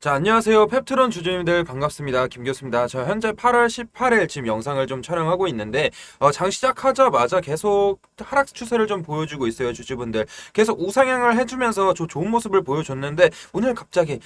자, 안녕하세요. 펩트론 주주님들 반갑습니다. 김교수입니다. 저 현재 8월 18일 지금 영상을 좀 촬영하고 있는데, 어, 장 시작하자마자 계속 하락 추세를 좀 보여주고 있어요, 주주분들. 계속 우상향을 해주면서 저 좋은 모습을 보여줬는데, 오늘 갑자기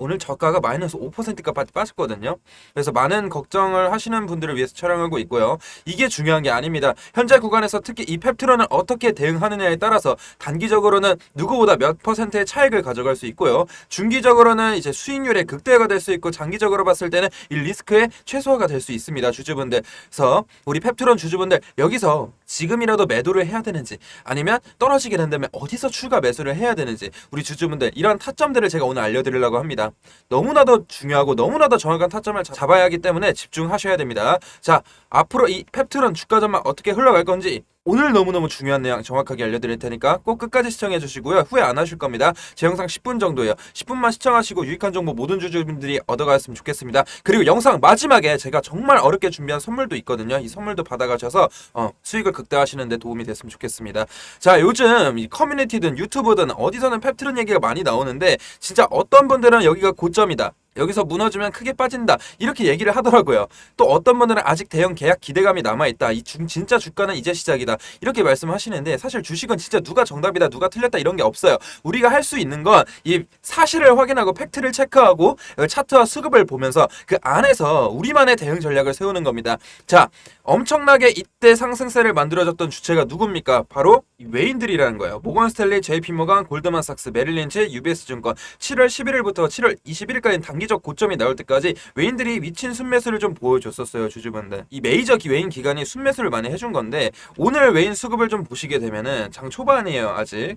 오늘 저가가 마이너스 5%까지 빠졌거든요. 그래서 많은 걱정을 하시는 분들을 위해서 촬영하고 있고요. 이게 중요한 게 아닙니다. 현재 구간에서 특히 이 펩트론을 어떻게 대응하느냐에 따라서 단기적으로는 누구보다 몇 퍼센트의 차익을 가져갈 수 있고요. 중기적으로는 이제 수익률의 극대화가 될 수 있고 장기적으로 봤을 때는 이 리스크의 최소화가 될 수 있습니다. 주주분들. 그래서 우리 펩트론 주주분들 여기서 지금이라도 매도를 해야 되는지 아니면 떨어지게 된다면 어디서 추가 매수를 해야 되는지 우리 주주분들 이런 타점들을 제가 오늘 알려드리려고 합니다. 너무나도 중요하고 너무나도 정확한 타점을 잡- 잡아야 하기 때문에 집중하셔야 됩니다. 자, 앞으로 이 펩트론 주가 전망 어떻게 흘러갈 건지 오늘 너무너무 중요한 내용 정확하게 알려드릴 테니까 꼭 끝까지 시청해 주시고요. 후회 안 하실 겁니다. 제 영상 10분 정도예요. 10분만 시청하시고 유익한 정보 모든 주주분들이 얻어가셨으면 좋겠습니다. 그리고 영상 마지막에 제가 정말 어렵게 준비한 선물도 있거든요. 이 선물도 받아가셔서 어, 수익을 극대화하시는 데 도움이 됐으면 좋겠습니다. 자, 요즘 이 커뮤니티든 유튜브든 어디서는 펩트론 얘기가 많이 나오는데 진짜 어떤 분들은 여기가 고점이다. 여기서 무너지면 크게 빠진다. 이렇게 얘기를 하더라고요. 또 어떤 분들은 아직 대형 계약 기대감이 남아 있다. 이 중, 진짜 주가는 이제 시작이다. 이렇게 말씀하시는데 사실 주식은 진짜 누가 정답이다, 누가 틀렸다 이런 게 없어요. 우리가 할 수 있는 건 이 사실을 확인하고 팩트를 체크하고 차트와 수급을 보면서 그 안에서 우리만의 대응 전략을 세우는 겁니다. 자, 엄청나게 이때 상승세를 만들어줬던 주체가 누굽니까? 바로 이 외인들이라는 거예요. 모건 스탠리, JP 모건, 골드만삭스, 메릴린치, UBS 증권 7월 11일부터 7월 21일까지 단기적 고점이 나올 때까지 외인들이 미친 순매수를 좀 보여줬었어요, 주주분들. 이 메이저 기- 외인 기관이 순매수를 많이 해준 건데 오늘 외인 수급을 좀 보시게 되면은 장 초반이에요, 아직.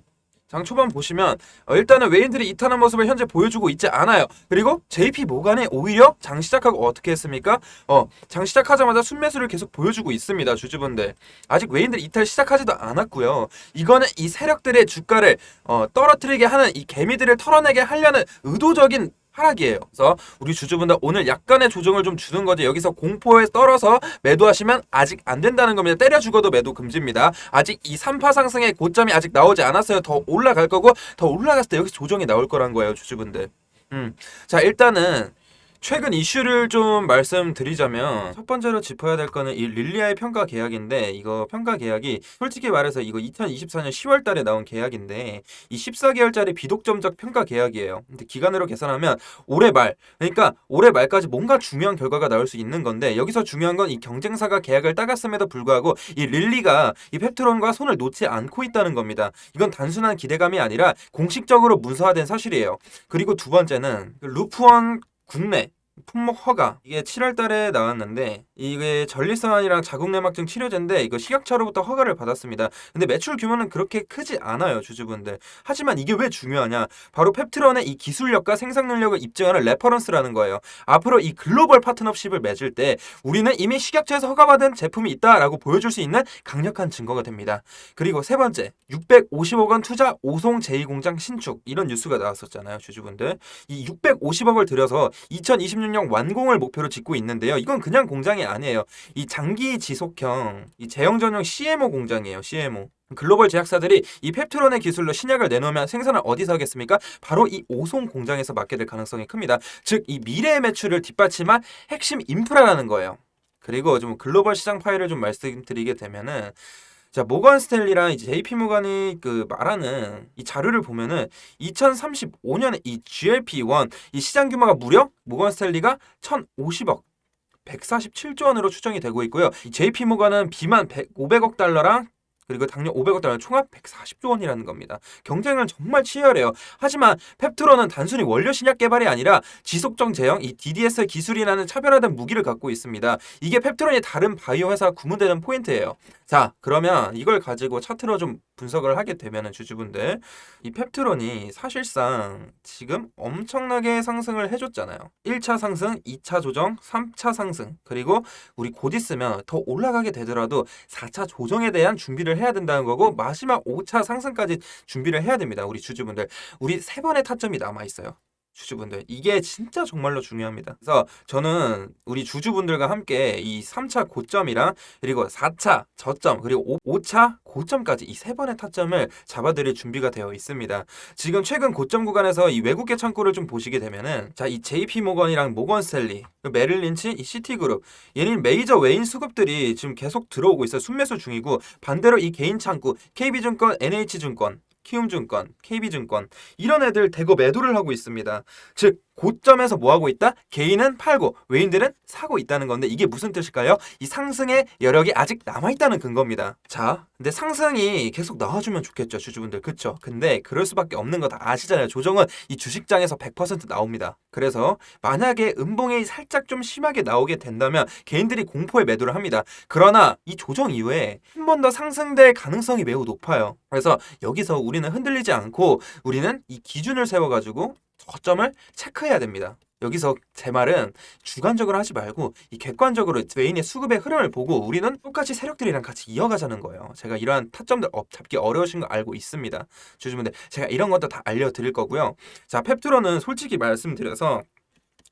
장 초반 보시면 어, 일단은 외인들이 이탄한 모습을 현재 보여주고 있지 않아요. 그리고 JP 모간이 오히려 장 시작하고 어떻게 했습니까? 어, 장 시작하자마자 순매수를 계속 보여주고 있습니다, 주주분들. 아직 외인들이 이탈 시작하지도 않았고요. 이거는 이 세력들의 주가를 어, 떨어뜨리게 하는 이 개미들을 털어내게 하려는 의도적인 하락이에요. 그래서 우리 주주분들 오늘 약간의 조정을 좀 주는 거지 여기서 공포에 떨어서 매도하시면 아직 안 된다는 겁니다. 때려 죽어도 매도 금지입니다. 아직 이 3파 상승의 고점이 아직 나오지 않았어요. 더 올라갈 거고 더 올라갔을 때 여기서 조정이 나올 거란 거예요, 주주분들. 음. 자, 일단은 최근 이슈를 좀 말씀드리자면 첫 번째로 짚어야 될 거는 이 릴리아의 평가 계약인데 이거 평가 계약이 솔직히 말해서 이거 2024년 10월 달에 나온 계약인데 이 14개월짜리 비독점적 평가 계약이에요. 근데 기간으로 계산하면 올해 말 그러니까 올해 말까지 뭔가 중요한 결과가 나올 수 있는 건데 여기서 중요한 건 이 경쟁사가 계약을 따갔음에도 불구하고 이 릴리가 이 펩트론과 손을 놓지 않고 있다는 겁니다. 이건 단순한 기대감이 아니라 공식적으로 문서화된 사실이에요. 그리고 두 번째는 그 루프원 국내 품목 허가 이게 7월 달에 나왔는데 이게 전립선이랑 자궁내막증 치료제인데 이거 식약처로부터 허가를 받았습니다. 근데 매출 규모는 그렇게 크지 않아요, 주주분들. 하지만 이게 왜 중요하냐? 바로 펩트론의 이 기술력과 생산 능력을 입증하는 레퍼런스라는 거예요. 앞으로 이 글로벌 파트너십을 맺을 때 우리는 이미 식약처에서 허가받은 제품이 있다라고 보여줄 수 있는 강력한 증거가 됩니다. 그리고 세 번째, 650억 원 투자 오송 제2공장 신축 이런 뉴스가 나왔었잖아요, 주주분들. 이 650억을 들여서 2026년 완공을 목표로 짓고 있는데요. 이건 그냥 공장이 아니에요. 이 장기 지속형 이 제형 전용 CMO 공장이에요. CMO. 글로벌 제약사들이 이 펩트론의 기술로 신약을 내놓으면 생산을 어디서 하겠습니까? 바로 이 오송 공장에서 맡게 될 가능성이 큽니다. 즉 이 미래의 매출을 뒷받침할 핵심 인프라라는 거예요. 그리고 좀 글로벌 시장 파일을 좀 말씀드리게 되면은 자 모건 스탠리랑 이제 JP 모건이 그 말하는 이 자료를 보면은 2035년에 이 GLP-1 이 시장 규모가 무려 모건 스탠리가 1,050억 147조 원으로 추정이 되고 있고요. 이 JP 모건은 비만 100, 500억 달러랑 그리고 당뇨 500억 달러 총합 140조 원이라는 겁니다. 경쟁은 정말 치열해요. 하지만 펩트론은 단순히 원료 신약 개발이 아니라 지속적 제형 이 DDS 기술이라는 차별화된 무기를 갖고 있습니다. 이게 펩트론이 다른 바이오 회사와 구분되는 포인트예요. 자, 그러면 이걸 가지고 차트로 좀 분석을 하게 되면은 주주분들 이 펩트론이 사실상 지금 엄청나게 상승을 해줬잖아요. 1차 상승, 2차 조정, 3차 상승, 그리고 우리 곧 있으면 더 올라가게 되더라도 4차 조정에 대한 준비를 해야 된다는 거고 마지막 5차 상승까지 준비를 해야 됩니다. 우리 주주분들. 우리 세 번의 타점이 남아 있어요. 주주분들 이게 진짜 정말로 중요합니다. 그래서 저는 우리 주주분들과 함께 이 3차 고점이랑 그리고 4차 저점 그리고 5, 차 고점까지 이 세 번의 타점을 잡아드릴 준비가 되어 있습니다. 지금 최근 고점 구간에서 이 외국계 창구를 좀 보시게 되면은 자이 JP 모건이랑 모건 스탠리, 그 메릴 린치, 이 시티그룹 얘는 메이저 외인 수급들이 지금 계속 들어오고 있어요. 순매수 중이고 반대로 이 개인 창구 KB증권, NH증권 키움증권, KB증권 이런 애들 대거 매도를 하고 있습니다. 즉 고점에서 뭐 하고 있다? 개인은 팔고 외인들은 사고 있다는 건데 이게 무슨 뜻일까요? 이 상승의 여력이 아직 남아 있다는 근거입니다. 자, 근데 상승이 계속 나와주면 좋겠죠, 주주분들. 그쵸? 근데 그럴 수밖에 없는 거 다 아시잖아요. 조정은 이 주식장에서 100% 나옵니다. 그래서 만약에 음봉이 살짝 좀 심하게 나오게 된다면 개인들이 공포에 매도를 합니다. 그러나 이 조정 이후에 한 번 더 상승될 가능성이 매우 높아요. 그래서 여기서 우리는 흔들리지 않고 우리는 이 기준을 세워가지고 저점을 체크해야 됩니다. 여기서 제 말은 주관적으로 하지 말고 이 객관적으로 외인의 수급의 흐름을 보고 우리는 똑같이 세력들이랑 같이 이어가자는 거예요. 제가 이러한 타점들 업 잡기 어려우신 거 알고 있습니다. 주주분들 제가 이런 것도 다 알려드릴 거고요. 자 펩트로는 솔직히 말씀드려서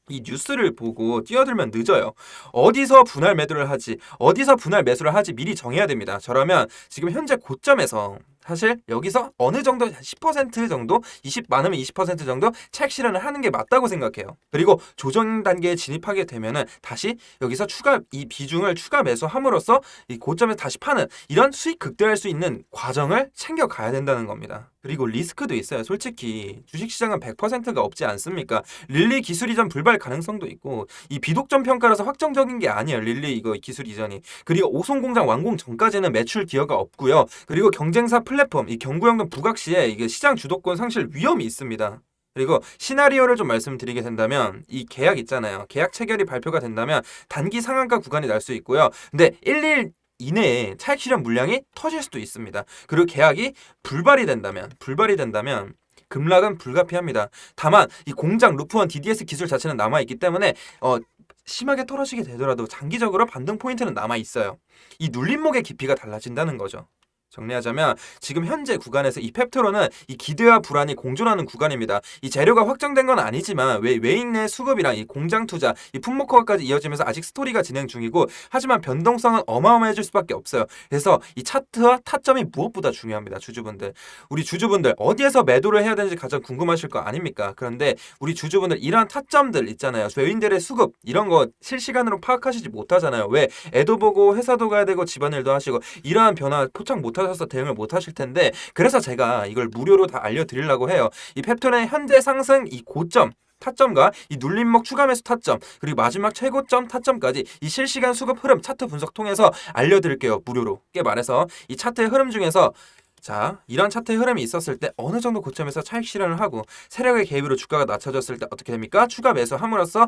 이 뉴스를 보고 뛰어들면 늦어요. 어디서 분할 매도를 하지, 어디서 분할 매수를 하지 미리 정해야 됩니다. 저라면 지금 현재 고점에서 사실 여기서 어느 정도 10% 정도 20 많으면 20% 정도 차익 실현을 하는 게 맞다고 생각해요. 그리고 조정 단계에 진입하게 되면은 다시 여기서 추가 이 비중을 추가 매수함으로써 이 고점에 다시 파는 이런 수익 극대화할 수 있는 과정을 챙겨 가야 된다는 겁니다. 그리고 리스크도 있어요. 솔직히 주식시장은 100%가 없지 않습니까? 릴리 기술 이전 불발 가능성도 있고 이 비독점 평가라서 확정적인 게 아니에요. 릴리 이거 기술 이전이. 그리고 오송 공장 완공 전까지는 매출 기여가 없고요. 그리고 경쟁사 플랫폼 이 경구형등 부각 시에 이게 시장 주도권 상실 위험이 있습니다. 그리고 시나리오를 좀 말씀드리게 된다면 이 계약 있잖아요. 계약 체결이 발표가 된다면 단기 상한가 구간이 날 수 있고요. 근데 1일 이내에 차익 실현 물량이 터질 수도 있습니다. 그리고 계약이 불발이 된다면 불발이 된다면 급락은 불가피합니다. 다만 이 공장 루프원 DDS 기술 자체는 남아 있기 때문에 어 심하게 떨어지게 되더라도 장기적으로 반등 포인트는 남아 있어요. 이 눌림목의 깊이가 달라진다는 거죠. 정리하자면 지금 현재 구간에서 이 펩토로는 이 기대와 불안이 공존하는 구간입니다. 이 재료가 확정된 건 아니지만 왜 외인 내 수급이랑 이 공장 투자, 이 품목화까지 이어지면서 아직 스토리가 진행 중이고 하지만 변동성은 어마어마해질 수밖에 없어요. 그래서 이 차트와 타점이 무엇보다 중요합니다. 주주분들. 우리 주주분들 어디에서 매도를 해야 되는지 가장 궁금하실 거 아닙니까? 그런데 우리 주주분들 이러한 타점들 있잖아요. 외인들의 수급 이런 거 실시간으로 파악하시지 못하잖아요. 왜 애도 보고 회사도 가야 되고 집안일도 하시고 이러한 변화 포착 못하 셔서 대응을 못 하실 텐데 그래서 제가 이걸 무료로 다 알려드리려고 해요. 이 펩톤의 현재 상승 이 고점 타점과 이 눌림목 추가 매수 타점 그리고 마지막 최고점 타점까지 이 실시간 수급 흐름 차트 분석 통해서 알려드릴게요 무료로. 쉽게 말해서 이 차트의 흐름 중에서 자, 이런 차트의 흐름이 있었을 때 어느 정도 고점에서 차익 실현을 하고 세력의 개입으로 주가가 낮춰졌을 때 어떻게 됩니까? 추가 매수함으로써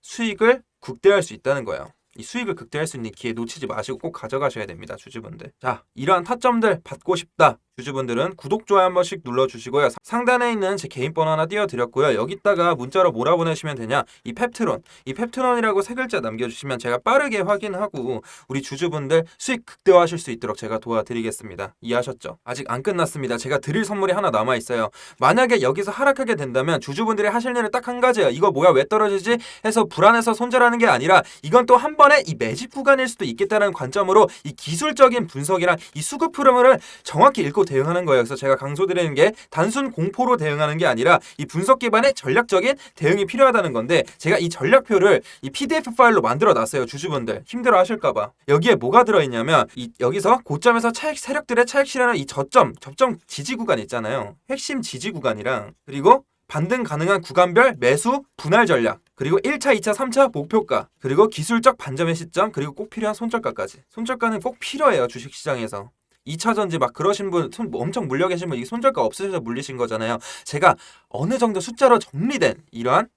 수익을 국대할 수 있다는 거예요. 이 수익을 극대화할 수 있는 기회 놓치지 마시고 꼭 가져가셔야 됩니다, 주주분들. 자, 이러한 타점들 받고 싶다. 주주분들은 구독, 좋아요 한 번씩 눌러주시고요. 상단에 있는 제 개인 번호 하나 띄워드렸고요. 여기다가 문자로 뭐라 보내시면 되냐? 이 펩트론, 이 펩트론이라고 세 글자 남겨주시면 제가 빠르게 확인하고 우리 주주분들 수익 극대화하실 수 있도록 제가 도와드리겠습니다. 이해하셨죠? 아직 안 끝났습니다. 제가 드릴 선물이 하나 남아 있어요. 만약에 여기서 하락하게 된다면 주주분들이 하실 일은 딱 한 가지예요. 이거 뭐야 왜 떨어지지? 해서 불안해서 손절하는 게 아니라 이건 또 한 번에 이 매집 구간일 수도 있겠다는 관점으로 이 기술적인 분석이랑 이 수급 흐름을 정확히 읽고 대응하는 거예요. 그래서 제가 강조드리는 게 단순 공포로 대응하는 게 아니라 이 분석 기반의 전략적인 대응이 필요하다는 건데 제가 이 전략표를 이 PDF 파일로 만들어 놨어요. 주주분들 힘들어 하실까 봐 여기에 뭐가 들어 있냐면 이 여기서 고점에서 차익 세력들의 차익 실현을 이 저점 접점 지지 구간 있잖아요. 핵심 지지 구간이랑 그리고 반등 가능한 구간별 매수 분할 전략 그리고 1차, 2차, 3차 목표가 그리고 기술적 반점의 시점 그리고 꼭 필요한 손절가까지 손절가는 꼭 필요해요 주식시장에서 2차 전지 막 그러신 분 손 엄청 물려 계신 분 이 손절가 없으셔서 물리신 거잖아요. 제가 어느 정도 숫자로 정리된 이러한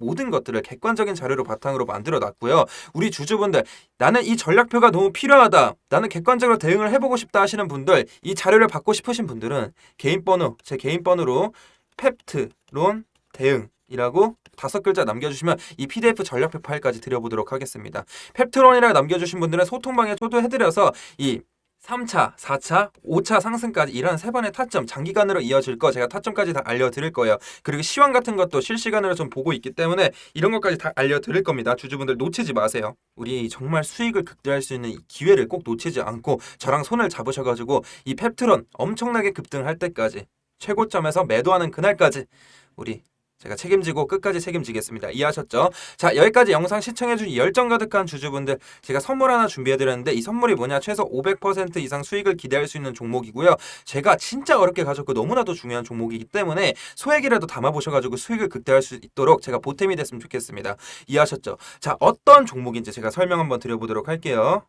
모든 것들을 객관적인 자료로 바탕으로 만들어 놨고요. 우리 주주분들 나는 이 전략표가 너무 필요하다. 나는 객관적으로 대응을 해보고 싶다 하시는 분들 이 자료를 받고 싶으신 분들은 개인 번호 제 개인 번호로 펩트론 대응이라고 다섯 글자 남겨주시면 이 PDF 전략표 파일까지 드려보도록 하겠습니다. 펩트론이라고 남겨주신 분들은 소통방에 초대해드려서 이 3차, 4차, 5차 상승까지 이런 세 번의 타점 장기간으로 이어질 거 제가 타점까지 다 알려드릴 거예요. 그리고 시황 같은 것도 실시간으로 좀 보고 있기 때문에 이런 것까지 다 알려드릴 겁니다. 주주분들 놓치지 마세요. 우리 정말 수익을 극대화할 수 있는 이 기회를 꼭 놓치지 않고 저랑 손을 잡으셔가지고 이 펩트론 엄청나게 급등할 때까지 최고점에서 매도하는 그날까지 우리 제가 책임지고 끝까지 책임지겠습니다. 이해하셨죠? 자 여기까지 영상 시청해주신 열정 가득한 주주분들 제가 선물 하나 준비해드렸는데 이 선물이 뭐냐 최소 500% 이상 수익을 기대할 수 있는 종목이고요. 제가 진짜 어렵게 가졌고 너무나도 중요한 종목이기 때문에 소액이라도 담아보셔가지고 수익을 극대화할 수 있도록 제가 보탬이 됐으면 좋겠습니다. 이해하셨죠? 자 어떤 종목인지 제가 설명 한번 드려보도록 할게요.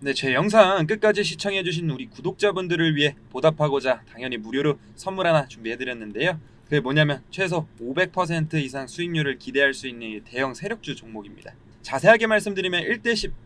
네, 제 영상 끝까지 시청해주신 우리 구독자분들을 위해 보답하고자 당연히 무료로 선물 하나 준비해드렸는데요. 그게 뭐냐면 최소 500% 이상 수익률을 기대할 수 있는 이 대형 세력주 종목입니다. 자세하게 말씀드리면 1대 10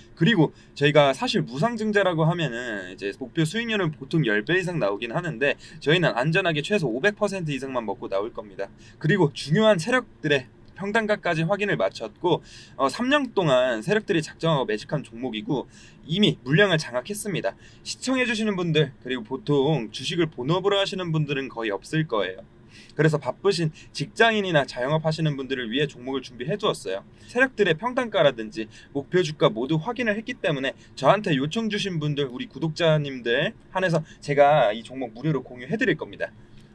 그리고 저희가 사실 무상증자라고 하면은 이제 목표 수익률은 보통 10배 이상 나오긴 하는데 저희는 안전하게 최소 500% 이상만 먹고 나올 겁니다. 그리고 중요한 세력들의 평단가까지 확인을 마쳤고 어, 3년 동안 세력들이 작정하고 매집한 종목이고 이미 물량을 장악했습니다. 시청해 주시는 분들 그리고 보통 주식을 본업으로 하시는 분들은 거의 없을 거예요. 그래서 바쁘신 직장인이나 자영업 하시는 분들을 위해 종목을 준비해 두었어요. 세력들의 평단가라든지 목표 주가 모두 확인을 했기 때문에 저한테 요청 주신 분들 우리 구독자님들 한해서 제가 이 종목 무료로 공유해 드릴 겁니다.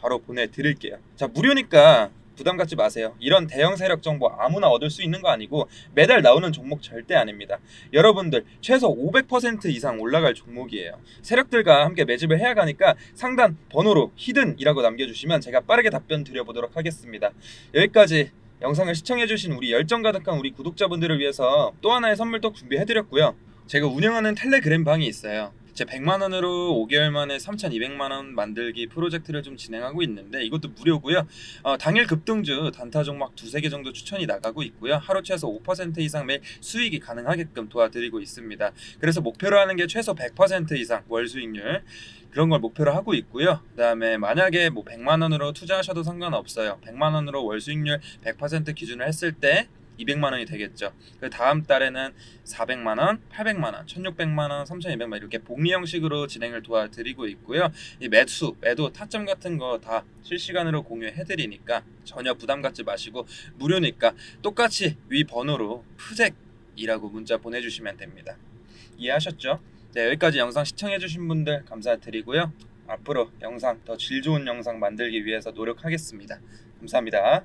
바로 보내드릴게요. 자 무료니까 부담 갖지 마세요. 이런 대형 세력 정보 아무나 얻을 수 있는 거 아니고 매달 나오는 종목 절대 아닙니다. 여러분들 최소 500% 이상 올라갈 종목이에요. 세력들과 함께 매집을 해야 가니까 상단 번호로 히든이라고 남겨주시면 제가 빠르게 답변 드려보도록 하겠습니다. 여기까지 영상을 시청해주신 우리 열정 가득한 우리 구독자분들을 위해서 또 하나의 선물도 준비해드렸고요. 제가 운영하는 텔레그램 방이 있어요. 제 100만 원으로 5개월 만에 3,200만 원 만들기 프로젝트를 좀 진행하고 있는데 이것도 무료고요. 어, 당일 급등주 단타 종목 두세 개 정도 추천이 나가고 있고요. 하루 최소 5% 이상 매일 수익이 가능하게끔 도와드리고 있습니다. 그래서 목표로 하는 게 최소 100% 이상 월 수익률 그런 걸 목표로 하고 있고요. 그다음에 만약에 뭐 100만 원으로 투자하셔도 상관없어요. 100만 원으로 월 수익률 100% 기준을 했을 때 200만 원이 되겠죠. 그 다음 달에는 400만 원, 800만 원, 1,600만 원, 3,200만 원 이렇게 복리 형식으로 진행을 도와드리고 있고요. 이 매수, 매도, 타점 같은 거 다 실시간으로 공유해 드리니까 전혀 부담 갖지 마시고 무료니까 똑같이 위 번호로 푸잭이라고 문자 보내 주시면 됩니다. 이해하셨죠? 네, 여기까지 영상 시청해 주신 분들 감사드리고요. 앞으로 영상 더 질 좋은 영상 만들기 위해서 노력하겠습니다. 감사합니다.